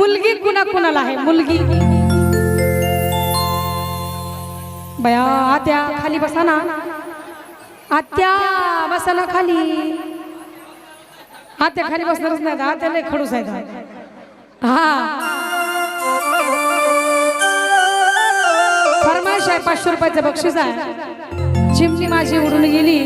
मुलगी कुणा कुणाला आहे? मुलगी. बया आत्या खाली बसा ना आत्या बसा ना खाली. आत्या खाली बसणारच नाही आत्या लय खडूस आहेत. हा. फरमाईश आहे पाचशे रुपयाचं बक्षीस आहे. चिमणी माझी उडून गेली.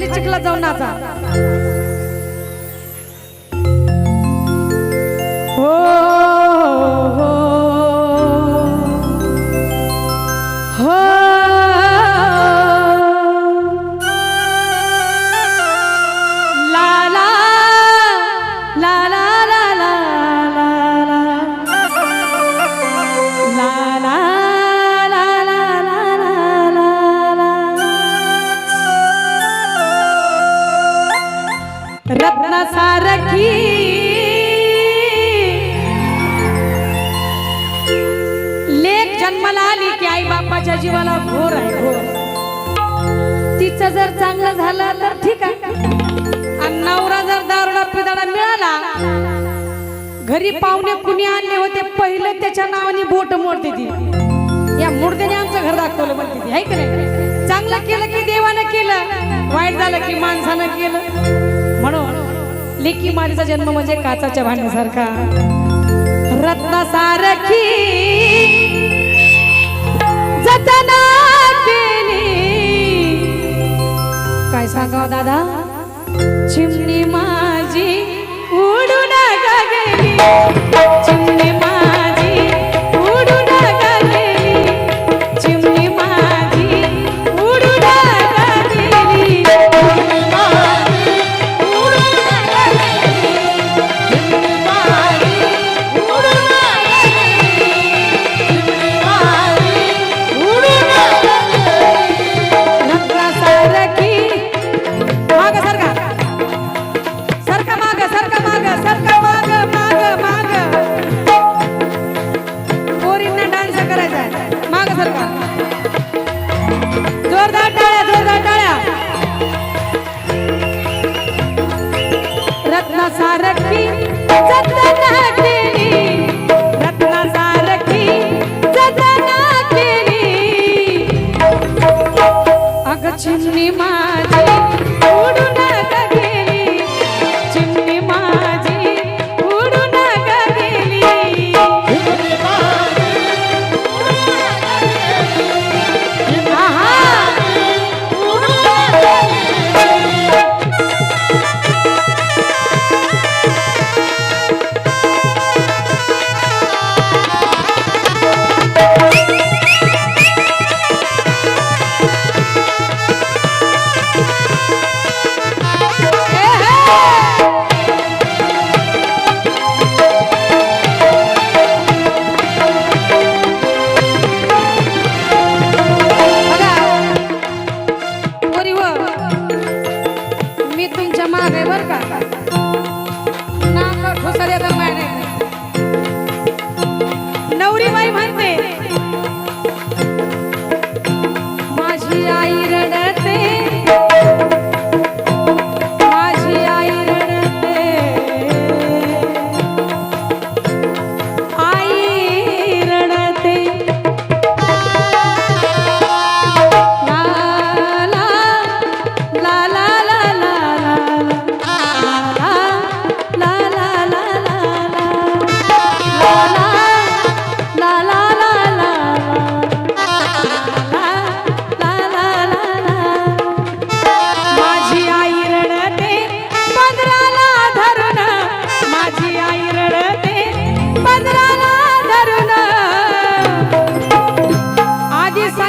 खाली चिखला जाऊन नाचा. हो. सारखी लेख जन्माला आली की आई बापाच्या जीवाला घोर आहे घोर. तिचं जर चांगलं झालं तर ठीक आहे. आणि नवरा जर दारुडा पिदाडा मिळाला घरी पाहुणे कुणी आणले होते पहिले त्याच्या नावाने बोट मोडते ती. या मुर्द्याने आमचं घर दाखवलं म्हणते ती आहे नाही? चांगलं केलं की देवानं केलं वाईट झालं की माणसानं केलं. लेकी मारीचा जन्म म्हणजे काचाच्या भांड्यासारखा. रत्नासारखी जतना केली काय सांगाव दादा? चिमणी माझी उडून गेली. नशा रखी तुमच्या मागे बर का? नाका ठोसा देता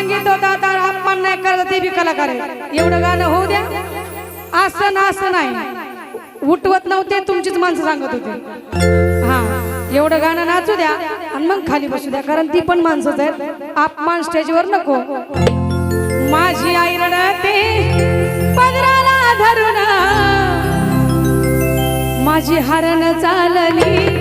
सांगित होता तर अपमान नाही करत ते बी कलाकार एवढं गाणं होऊ द्या. असं ना असं नाही. उठवत नव्हते तुमचीच माणसं सांगत होते. हा एवढं गाणं नाचू द्या आणि मग खाली बसू द्या कारण ती पण माणसंच आहेत. अपमान स्टेजवर नको. माझी आई रडते पदराला धरून. माझी हरण चालली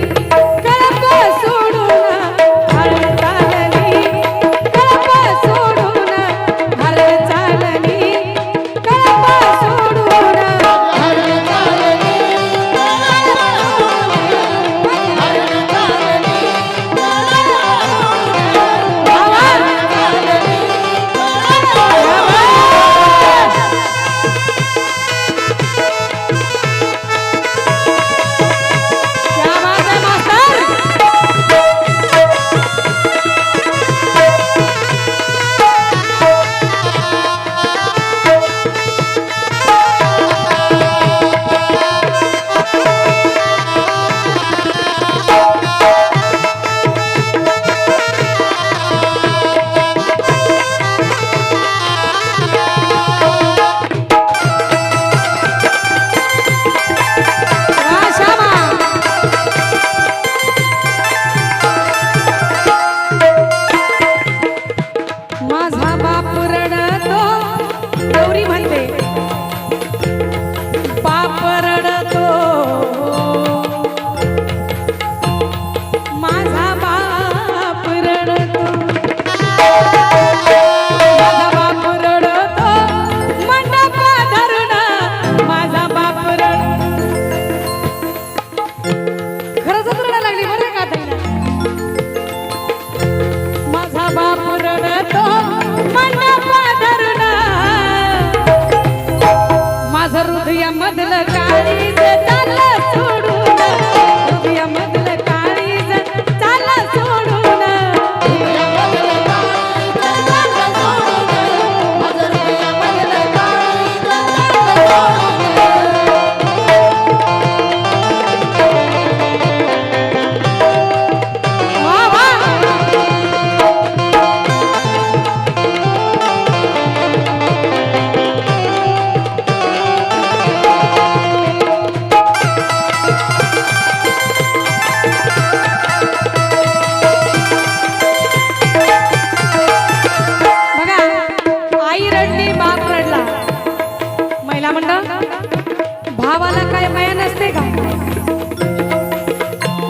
भावाला काय माया नसते का?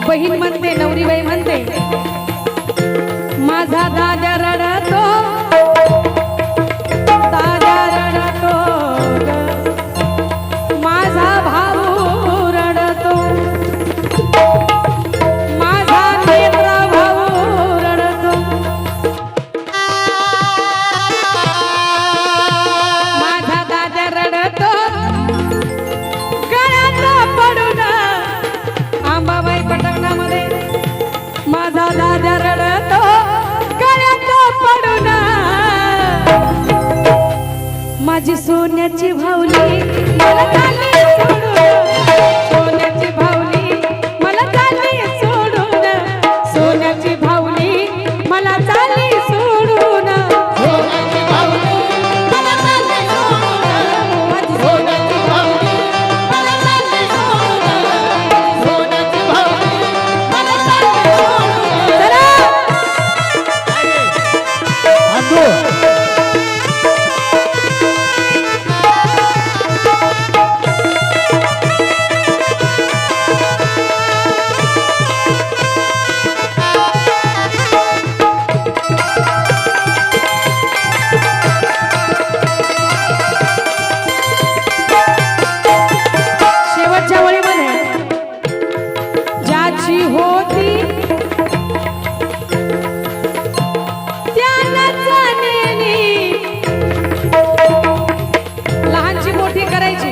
बहीण म्हणते नवरीबाई म्हणते सोन्याची भावली ज्याची होती. लहानची मोठी करायची.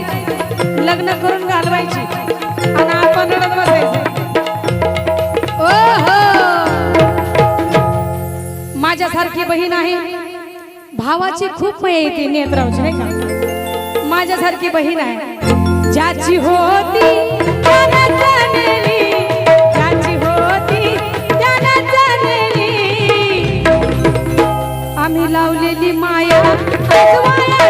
लग्न करून घालवायची. आणि आपण रडत बसायचं. हो माझ्यासारखी बहीण आहे. भावाची खूप मया येते नेत्रावची नाही का? माझ्यासारखी बहीण आहे. ज्याची होती लावलेली माया. आज